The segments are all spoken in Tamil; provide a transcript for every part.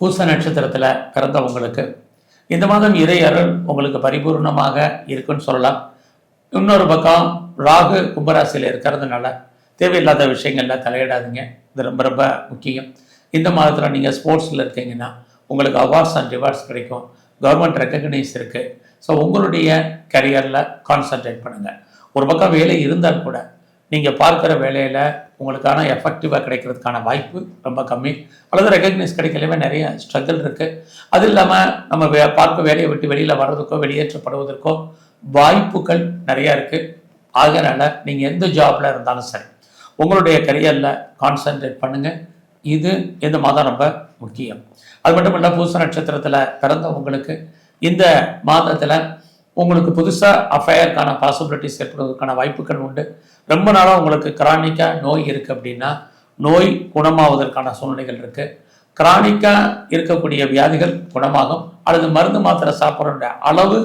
பூச நட்சத்திரத்தில் பிறந்தவங்களுக்கு இந்த மாதம் இறை அருள் உங்களுக்கு பரிபூர்ணமாக இருக்குன்னு சொல்லலாம். இன்னொரு பக்கம் ராகு கும்பராசியில் இருக்கிறதுனால தேவையில்லாத விஷயங்களில் தலையிடாதீங்க. இது ரொம்ப ரொம்ப முக்கியம். இந்த மாதத்தில் நீங்கள் ஸ்போர்ட்ஸில் இருக்கீங்கன்னா உங்களுக்கு அவார்ட்ஸ் அண்ட் ரிவார்ட்ஸ் கிடைக்கும். கவர்மெண்ட் ரெக்கக்னைஸ் இருக்குது ஸோ உங்களுடைய கரியரில் கான்சன்ட்ரேட் பண்ணுங்கள் ஒரு பக்கம் வேலை இருந்தால் கூட நீங்கள் பார்க்குற வேலையில் உங்களுக்கான எஃபெக்டிவாக கிடைக்கிறதுக்கான வாய்ப்பு ரொம்ப கம்மி. அல்லது ரெக்கக்னைஸ் கிடைக்கலவே நிறைய ஸ்ட்ரகிள் இருக்குது அது இல்லாமல் நம்ம வே பார்க்க வேலையை விட்டு வெளியில் வர்றதுக்கோ வெளியேற்றப்படுவதற்கோ வாய்ப்புகள் நிறையா இருக்குது ஆகிறனால நீங்கள் எந்த ஜாபில் இருந்தாலும் சரி உங்களுடைய கரியரில் கான்சன்ட்ரேட் பண்ணுங்கள் இது இந்த மாதம் ரொம்ப முக்கியம். அது மட்டும் இல்லை பூச நட்சத்திரத்தில் பிறந்தவங்களுக்கு இந்த மாதத்தில் உங்களுக்கு புதுசாக அஃபயருக்கான பாசிபிலிட்டிஸ் ஏற்படுவதற்கான வாய்ப்புகள் உண்டு. ரொம்ப நாளாக உங்களுக்கு கிரானிக்காக நோய் இருக்குது அப்படின்னா நோய் குணமாவதற்கான சூழ்நிலைகள் இருக்குது கிரானிக்காக இருக்கக்கூடிய வியாதிகள் குணமாகும். அல்லது மருந்து மாத்திரை சாப்பிட்ற அளவு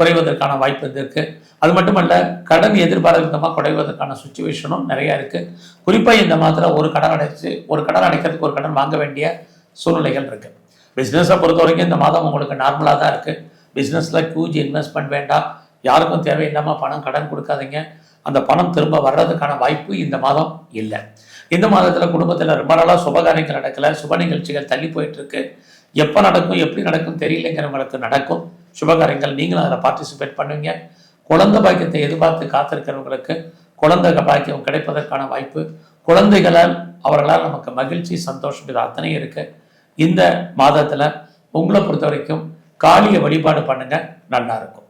குறைவதற்கான வாய்ப்பு இருக்குது அது மட்டுமல்ல கடன் எதிர்பாராதமாக குறைவதற்கான சுச்சுவேஷனும் நிறையா இருக்குது குறிப்பாக இந்த மாத்திரை ஒரு கடன் அடைச்சு ஒரு கடன் அடைக்கிறதுக்கு ஒரு கடன் வாங்க வேண்டிய சூழ்நிலைகள் இருக்குது பிஸ்னஸை பொறுத்த வரைக்கும் இந்த மாதம் உங்களுக்கு நார்மலாக தான் இருக்குது பிஸ்னஸில் ஹியூஜ் இன்வெஸ்ட்மெண்ட் வேண்டாம். யாருக்கும் தேவையில்லாமல் பணம் கடன் கொடுக்காதீங்க. அந்த பணம் திரும்ப வர்றதுக்கான வாய்ப்பு இந்த மாதம் இல்லை. இந்த மாதத்தில் குடும்பத்தில் ரொம்ப நாளாக சுபகாரியங்கள் நடக்கலை. சுப நிகழ்ச்சிகள் தள்ளி போயிட்டுருக்கு. எப்போ நடக்கும் எப்படி நடக்கும் தெரியலைங்கிறவங்களுக்கு நடக்கும். சுபகாரியங்கள் நீங்களும் அதில் பார்ட்டிசிபேட் பண்ணுவீங்க குழந்தை பாக்கியத்தை எதிர்பார்த்து காத்திருக்கிறவங்களுக்கு குழந்தை பாக்கியம் கிடைப்பதற்கான வாய்ப்பு. குழந்தைகளால் அவர்களால் நமக்கு மகிழ்ச்சி சந்தோஷம் இது அத்தனையும் இருக்குது இந்த மாதத்தில் உங்களை பொறுத்த வரைக்கும் காளியை வழிபாடு பண்ணுங்க நல்லா இருக்கும்.